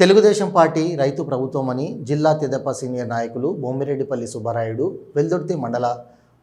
Telugu Desam party రైతు ప్రభుత్వం అని జిల్లా తెదప సీనియర్ నాయకులు బొమ్మిరెడ్డిపల్లి సుబ్బారాయుడు వెల్దుర్తి మండల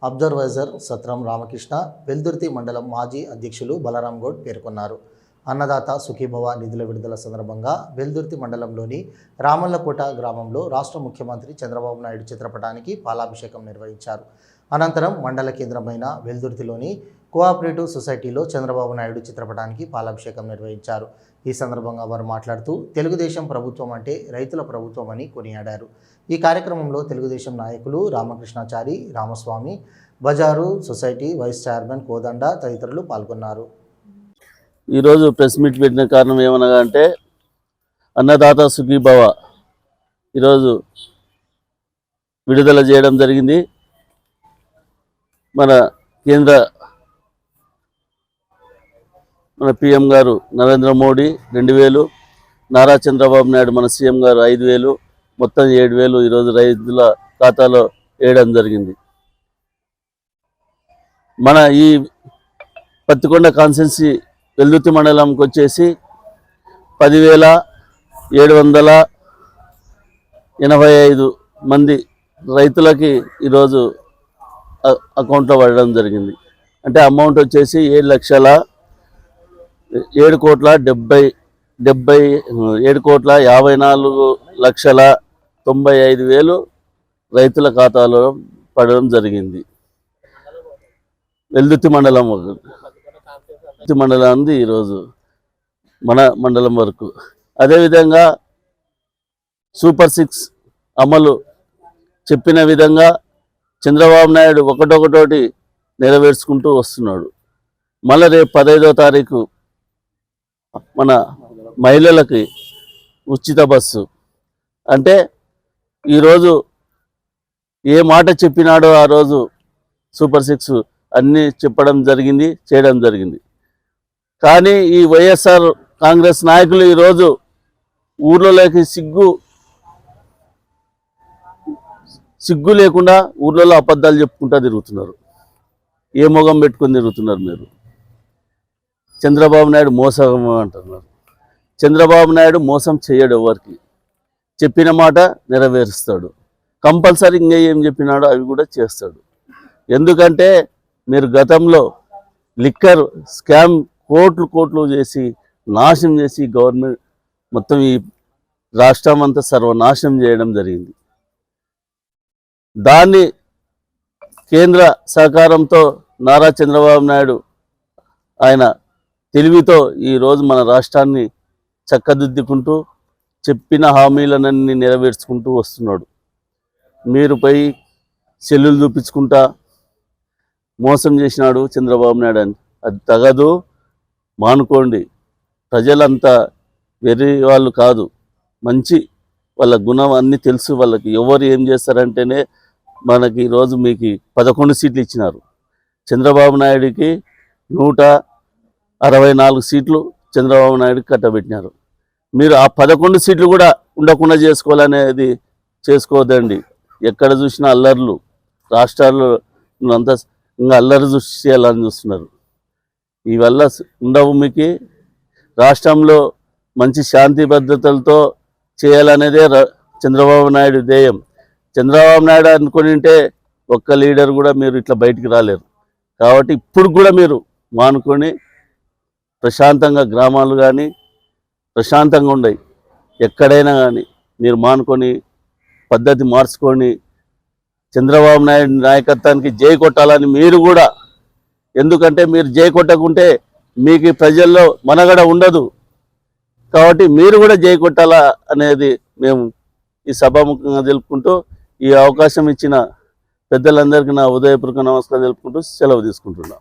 అబ్జర్వైజర్ సత్రం రామకృష్ణ వెల్దుర్తి మండలం మాజీ అధ్యక్షులు బలరాం గౌడ్ పేర్కొన్నారు. అన్నదాత సుఖీభవ నిధుల విడుదల సందర్భంగా వెల్దుర్తి మండలంలోని రామల్లకోట గ్రామంలో రాష్ట్ర ముఖ్యమంత్రి చంద్రబాబు నాయుడు చిత్రపటానికి పాలాభిషేకం నిర్వహించారు. అనంతరం మండల కేంద్రమైన వెల్దుర్తిలోని కోఆపరేటివ్ సొసైటీలో చంద్రబాబు నాయుడు చిత్రపటానికి పాలాభిషేకం నిర్వహించారు. ఈ సందర్భంగా వారు మాట్లాడుతూ తెలుగుదేశం ప్రభుత్వం అంటే రైతుల ప్రభుత్వం అని కొనియాడారు. ఈ కార్యక్రమంలో తెలుగుదేశం నాయకులు రామకృష్ణాచారి రామస్వామి బజారు సొసైటీ వైస్ చైర్మన్ కోదండ తదితరులు పాల్గొన్నారు. ఈరోజు ప్రెస్ మీట్ పెట్టిన కారణం ఏమనగా అంటే అన్నదాత సుఖీభవ ఈరోజు విడుదల చేయడం జరిగింది. మన కేంద్ర మన పిఎం గారు నరేంద్ర మోడీ రెండు వేలు నారా చంద్రబాబు నాయుడు మన సీఎం గారు ఐదు వేలు మొత్తం ఏడు వేలు ఈరోజు రైతుల ఖాతాలో వేయడం జరిగింది. మన ఈ పత్తికొండ కాన్సెన్సీ వెల్దుర్తి మండలంకి వచ్చేసి పదివేల ఏడు వందల ఎనభై ఐదు మంది రైతులకి ఈరోజు అకౌంట్లో పడడం జరిగింది. అంటే అమౌంట్ వచ్చేసి ఏడు లక్షల ఏడు కోట్ల డెబ్బై డెబ్బై ఏడు కోట్ల యాభై నాలుగు లక్షల తొంభై ఐదు వేలు రైతుల ఖాతాలో పడడం జరిగింది. వెల్దుర్తి మండలం ఒకటి మండలం ఉంది ఈరోజు మన మండలం వరకు. అదేవిధంగా సూపర్ సిక్స్ అమలు చెప్పిన విధంగా చంద్రబాబు నాయుడు ఒకటొకటోటి నెరవేర్చుకుంటూ వస్తున్నాడు. మళ్ళీ రేపు పదహైదో తారీఖు మన మహిళలకి ఉచిత బస్సు. అంటే ఈరోజు ఏ మాట చెప్పినాడో ఆ రోజు సూపర్ సిక్స్ అన్నీ చెప్పడం జరిగింది చేయడం జరిగింది. కానీ ఈ వైఎస్ఆర్ కాంగ్రెస్ నాయకులు ఈరోజు ఊర్లలోకి సిగ్గు సిగ్గు లేకుండా ఊర్లలో అబద్ధాలు చెప్పుకుంటా తిరుగుతున్నారు. ఏ మొగం పెట్టుకొని తిరుగుతున్నారు మీరు? చంద్రబాబు నాయుడు మోసం అంటున్నారు. చంద్రబాబు నాయుడు మోసం చేయడు ఎవరికి. చెప్పిన మాట నెరవేరుస్తాడు. కంపల్సరీ ఇంకా ఏం చెప్పినాడో అవి కూడా చేస్తాడు. ఎందుకంటే మీరు గతంలో లిక్కర్ స్కామ్ కోట్లు కోట్లు చేసి నాశనం చేసి గవర్నమెంట్ మొత్తం ఈ రాష్ట్రం అంతా సర్వనాశనం చేయడం జరిగింది. దాన్ని కేంద్ర సహకారంతో నారా చంద్రబాబు నాయుడు ఆయన తెలివితో ఈరోజు మన రాష్ట్రాన్ని చక్కదిద్దుకుంటూ చెప్పిన హామీలనన్నీ నెరవేర్చుకుంటూ వస్తున్నాడు. మీరు పై సెల్లులు చూపించుకుంటా మోసం చేసినాడు చంద్రబాబు నాయుడు అని. అది తగదు. మానుకోండి. ప్రజలంతా వెర్రి వాళ్ళు కాదు. మంచి వాళ్ళ గుణం అన్నీ తెలుసు. వాళ్ళకి ఎవరు ఏం చేస్తారంటేనే మనకి ఈరోజు మీకు పదకొండు సీట్లు ఇచ్చినారు. చంద్రబాబు నాయుడికి నూట అరవై నాలుగు సీట్లు చంద్రబాబు నాయుడు కట్టబెట్టినారు. మీరు ఆ పదకొండు సీట్లు కూడా ఉండకుండా చేసుకోవాలనేది చేసుకోవద్దండి. ఎక్కడ చూసినా అల్లర్లు రాష్ట్రాల్లో అంతా ఇంకా అల్లరి చూసి చేయాలని చూస్తున్నారు. ఇవల్ల ఉండవు మీకు రాష్ట్రంలో మంచి శాంతి భద్రతలతో చేయాలనేదే ర- చంద్రబాబు నాయుడు ధ్యేయం. చంద్రబాబు నాయుడు అనుకుని ఉంటే ఒక్క లీడర్ కూడా మీరు ఇట్లా బయటికి రాలేరు. కాబట్టి ఇప్పుడు కూడా మీరు మానుకొని ప్రశాంతంగా గ్రామాలు కానీ ప్రశాంతంగా ఉండయి. ఎక్కడైనా కానీ మీరు మానుకొని పద్ధతి మార్చుకొని చంద్రబాబు నాయుడు నాయకత్వానికి జై కొట్టాలని మీరు కూడా ఎందుకంటే మీరు జై కొట్టకుంటే మీకు ప్రజల్లో మనగడ ఉండదు. కాబట్టి మీరు కూడా జై కొట్టాలా అనేది మేము ఈ సభాముఖంగా తెలుపుకుంటూ ఈ అవకాశం ఇచ్చిన పెద్దలందరికీ నా ఉదయపూర్వక నమస్కారం తెలుపుకుంటూ సెలవు తీసుకుంటున్నాం.